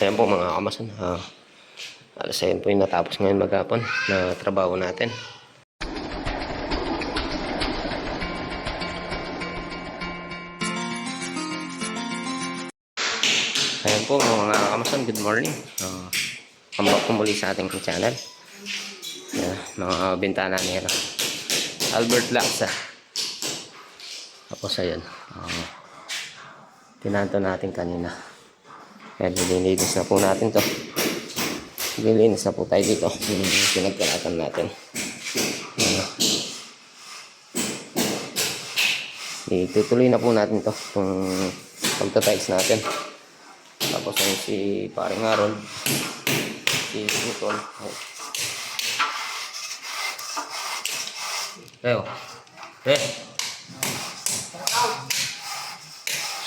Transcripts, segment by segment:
Ayan po mga kamasan. Uh, alas 7 po yung natapos ngayon maghapon na trabaho natin. Ayan po mga kamasan. Good morning. Uh, Kambak po muli sa ating channel. Ayan, mga bintana ni ano, Albert Laksa. Tapos ayan. Uh, tinanto natin kanina. Kaya nililinis na po natin to. Nililinis na po tayo dito. Yung pinagkalatan natin. Ano. Itutuloy na po natin to. Kung pagtatiles natin. Tapos ayun si paring Aaron. Si. Ayun. Leo. Eh.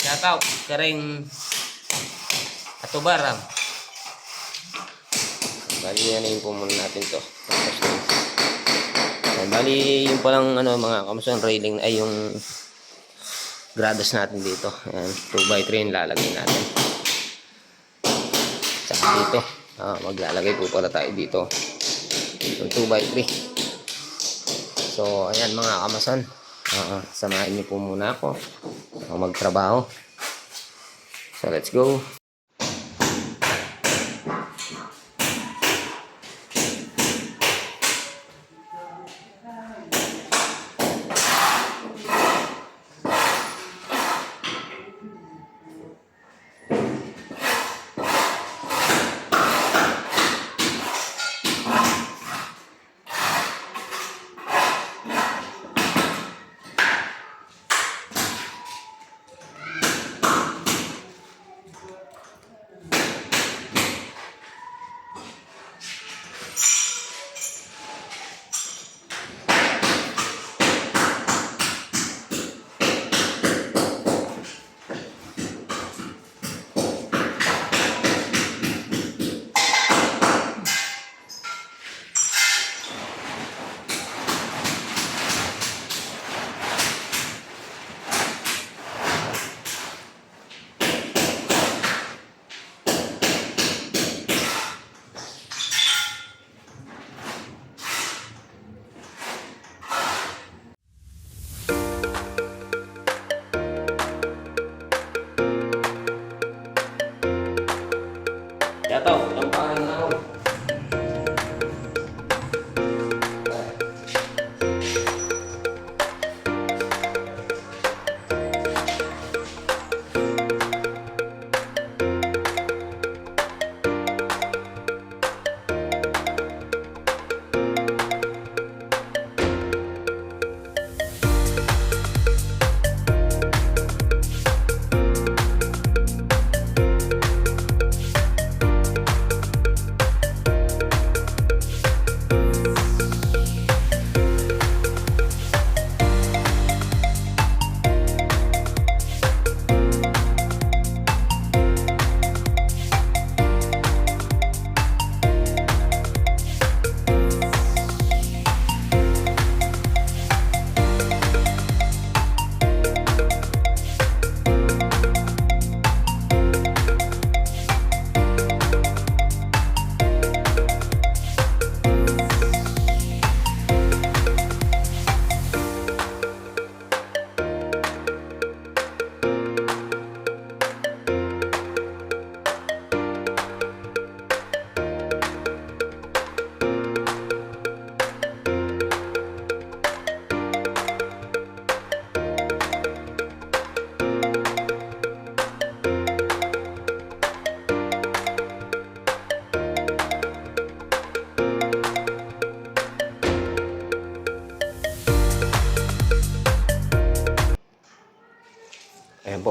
Shout out. Karing Atubarang. Bali, ano yung po muna natin to. Tapos yun. Ayan, Bali, yung palang ano, mga kamusan railing ay yung gradas natin dito. Ayan, 2x3 yung lalagay natin. Tsaka dito. Ah, maglalagay po pala tayo dito. Yung 2x3. So, ayan mga kamasan. Ah, samahin niyo po muna. Ako magtrabaho. So, let's go.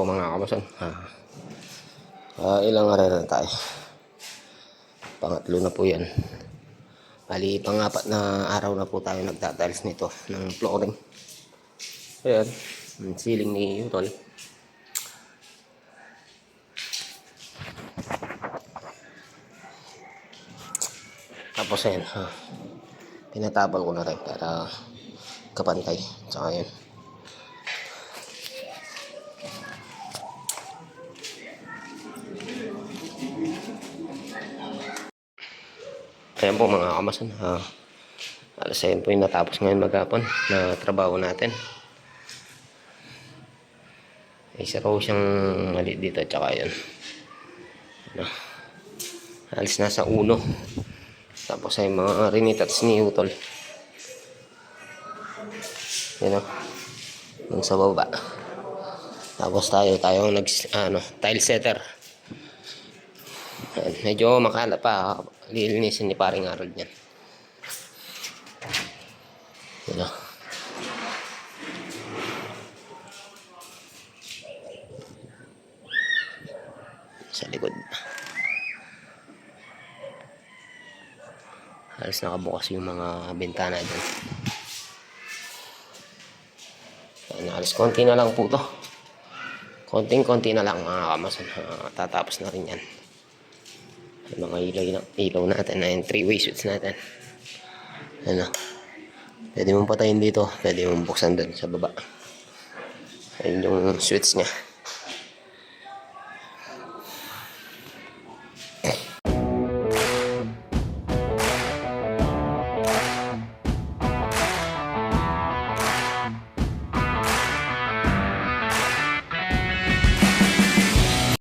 Ayan po mga kamasan. Ah, ah, ilang araw na tayo. Pangatlo na po yan. Bali, pangapat na araw na po tayo nagtatiles nito ng flooring. Ayan, yung ceiling ni Utol. Tapos ayan, ha. Tinatapal ko na rin para kapantay. Tsaka yun. Ayan po mga kamasan. Ah, alas 7 po yung natapos ngayon maghapon na trabaho natin. Isa raw siyang mali dito at saka yun. Ano, alis na sa uno. Tapos ay mga rinitats ni Utol. Yan o. Yung sa baba. Tapos tayo, tayo nag, ano, tile setter. Ayan, medyo makala pa. Lilinisin ni paring Harold yan. Yan o. Sa likod. Halos nakabukas yung mga bintana dyan. Ayan, halos konti na lang po to. Konting-konti na lang mga kamasan. Ah, tatapos na rin yan. Yung mga ilaw, na, ilaw natin na yung three-way switch natin. Ano? Pwede mong patayin dito. Pwede mong buksan dun sa baba. Ayun yung switch niya.